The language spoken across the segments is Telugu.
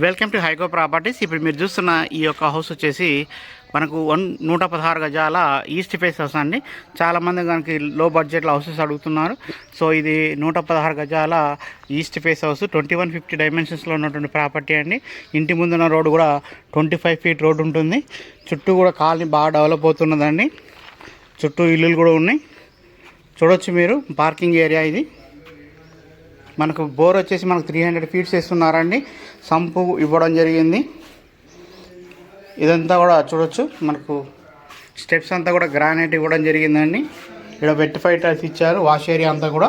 Welcome to హైకో properties. ఇప్పుడు మీరు చూస్తున్న ఈ యొక్క హౌస్ వచ్చేసి మనకు వన్ నూట పదహారు గజాల ఈస్ట్ ఫేస్ హౌస్ అండి. చాలామంది మనకి లో బడ్జెట్లో హౌసెస్ అడుగుతున్నారు. సో ఇది నూట పదహారు గజాల east face house twenty one fifty డైమెన్షన్స్లో ఉన్నటువంటి ప్రాపర్టీ అండి. ఇంటి ముందున్న రోడ్డు కూడా ట్వంటీ ఫైవ్ ఫీట్ రోడ్డు ఉంటుంది. చుట్టూ కూడా కాలనీ బాగా డెవలప్ అవుతున్నదండి. చుట్టూ ఇల్లులు కూడా ఉన్నాయి. చూడొచ్చు మీరు పార్కింగ్ ఏరియా ఇది. మనకు బోర్ వచ్చేసి మనకు త్రీ హండ్రెడ్ ఫీట్స్ ఇస్తున్నారండి సంపు ఇవ్వడం జరిగింది. ఇదంతా కూడా చూడొచ్చు. మనకు స్టెప్స్ అంతా కూడా గ్రానైట్ ఇవ్వడం జరిగిందండి. ఇక్కడ వెట్టిఫై టైల్స్ ఇచ్చారు వాష్ ఏరియా అంతా కూడా.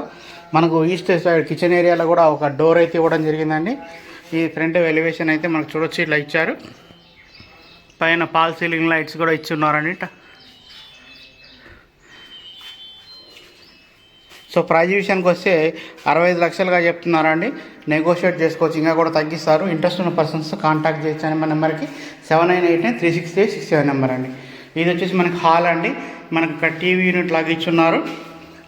మనకు ఈస్ట్ సైడ్ కిచెన్ ఏరియాలో కూడా ఒక డోర్ అయితే ఇవ్వడం జరిగిందండి. ఈ ఫ్రంట్ ఎలివేషన్ అయితే మనకు చూడొచ్చు ఇట్లా ఇచ్చారు. పైన పాల్ సీలింగ్ లైట్స్ కూడా ఇచ్చి ఉన్నారండి సో ప్రైజ్ విషయానికి వస్తే అరవై ఐదు లక్షలుగా చెప్తున్నారండి. నెగోషియేట్ చేసుకోవచ్చు ఇంకా కూడా తగ్గిస్తారు. ఇంట్రెస్ట్ ఉన్న పర్సన్స్ కాంటాక్ట్ చేయొచ్చు అని మన నెంబర్కి seven nine eight nine three six eight six seven number అండి. ఇది వచ్చేసి మనకి హాల్ అండి. మనకు ఇక్కడ టీవీ యూనిట్ లాగా ఇచ్చున్నారు.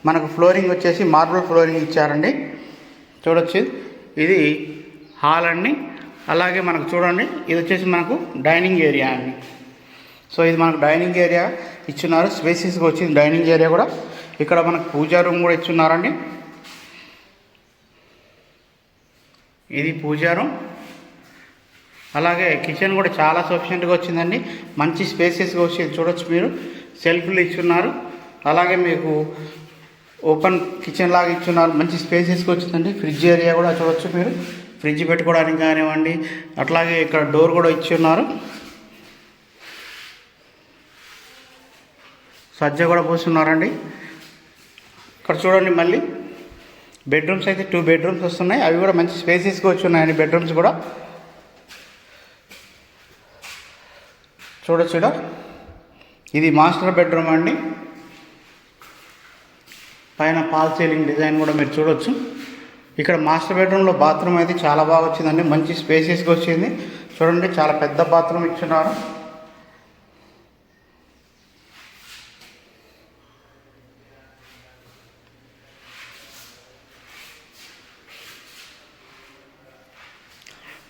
మనకు ఫ్లోరింగ్ వచ్చేసి మార్బుల్ ఫ్లోరింగ్ ఇచ్చారండి. చూడొచ్చు. ఇది హాల్ అండి. అలాగే మనకు చూడండి. ఇది వచ్చేసి మనకు డైనింగ్ ఏరియా అండి. సో ఇది మనకు డైనింగ్ ఏరియా ఇచ్చున్నారు. స్పేసెస్గా వచ్చింది డైనింగ్ ఏరియా కూడా. ఇక్కడ మనకు పూజా రూమ్ కూడా ఇచ్చున్నారండి. ఇది పూజా రూమ్. అలాగే కిచెన్ కూడా చాలా సఫిషియెంట్గా వచ్చిందండి. మంచి స్పేసెస్గా వచ్చింది చూడొచ్చు మీరు. సెల్ఫ్లు ఇచ్చున్నారు. అలాగే మీకు ఓపెన్ కిచెన్ లాగా ఇచ్చున్నారు. మంచి స్పేసెస్గా వచ్చిందండి. ఫ్రిడ్జ్ ఏరియా కూడా చూడొచ్చు మీరు. ఫ్రిడ్జ్ పెట్టుకోవడానికి కానివ్వండి. అట్లాగే ఇక్కడ డోర్ కూడా ఇచ్చి ఉన్నారు సజ్జ కూడా పోస్తున్నారండి ఇక్కడ చూడండి మళ్ళీ. బెడ్రూమ్స్ అయితే టూ బెడ్రూమ్స్ వస్తున్నాయి. అవి కూడా మంచి స్పేసెస్గా వచ్చి ఉన్నాయండి బెడ్రూమ్స్ కూడా. చూడొచ్చు ఇది మాస్టర్ బెడ్రూమ్ అండి. పైన పాల్ సీలింగ్ డిజైన్ కూడా మీరు చూడొచ్చు. ఇక్కడ మాస్టర్ బెడ్రూమ్లో బాత్రూమ్ అయితే చాలా బాగా వచ్చిందండి. మంచి స్పేసెస్గా వచ్చింది. చూడండి చాలా పెద్ద బాత్రూమ్ ఇచ్చున్నారు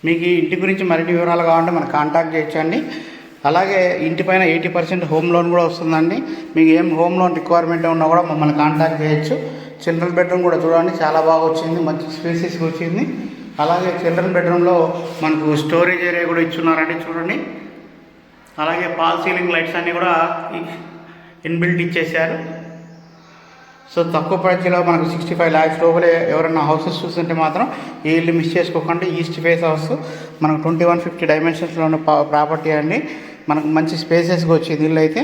మీకు ఈ ఇంటి గురించి మరిన్ని వివరాలు కావాలంటే మనకు కాంటాక్ట్ చేయొచ్చండి. అలాగే ఇంటి పైన ఎయిటీ పర్సెంట్ హోమ్ లోన్ కూడా వస్తుందండి. మీకు ఏం హోమ్ లోన్ రిక్వైర్మెంట్ ఉన్నా కూడా మమ్మల్ని కాంటాక్ట్ చేయొచ్చు. చిల్డ్రన్ బెడ్రూమ్ కూడా చూడండి చాలా బాగా వచ్చింది మంచి స్పేసెస్గా వచ్చింది. అలాగే చిల్డ్రన్ బెడ్రూమ్లో మనకు స్టోరేజ్ ఏరియా కూడా ఇచ్చున్నారండి చూడండి. అలాగే పాల్ సీలింగ్ లైట్స్ అన్నీ కూడా ఇన్బిల్ట్ ఇచ్చేసారు సో తక్కువ ప్రైస్లో మనకు సిక్స్టీ ఫైవ్ ల్యాక్స్ లోపలే ఎవరైనా హౌసెస్ చూస్తుంటే మాత్రం ఈ ఇల్లు మిస్ చేసుకోకండి ఈస్ట్ ఫేస్ హౌస్ మనకు ట్వంటీ వన్ ఫిఫ్టీ డైమెన్షన్స్లో ఉన్న ప్రాపర్టీ అండి మనకు మంచి స్పేసెస్గా వచ్చింది ఇల్లు అయితే.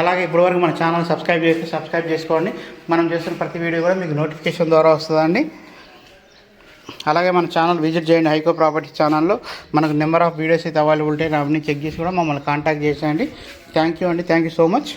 అలాగే ఇప్పటివరకు మన ఛానల్ సబ్స్క్రైబ్ చేస్తే సబ్స్క్రైబ్ చేసుకోండి. మనం చేస్తున్న ప్రతి వీడియో కూడా మీకు నోటిఫికేషన్ ద్వారా వస్తుందండి. అలాగే మన ఛానల్ విజిట్ చేయండి హైకో ప్రాపర్టీ ఛానల్లో. మనకు నెంబర్ ఆఫ్ వీడియోస్ అయితే అవైలబిలిటీ అవన్నీ చెక్ చేసి కూడా మమ్మల్ని కాంటాక్ట్ చేసేయండి. థ్యాంక్ యూ అండి. Thank you so much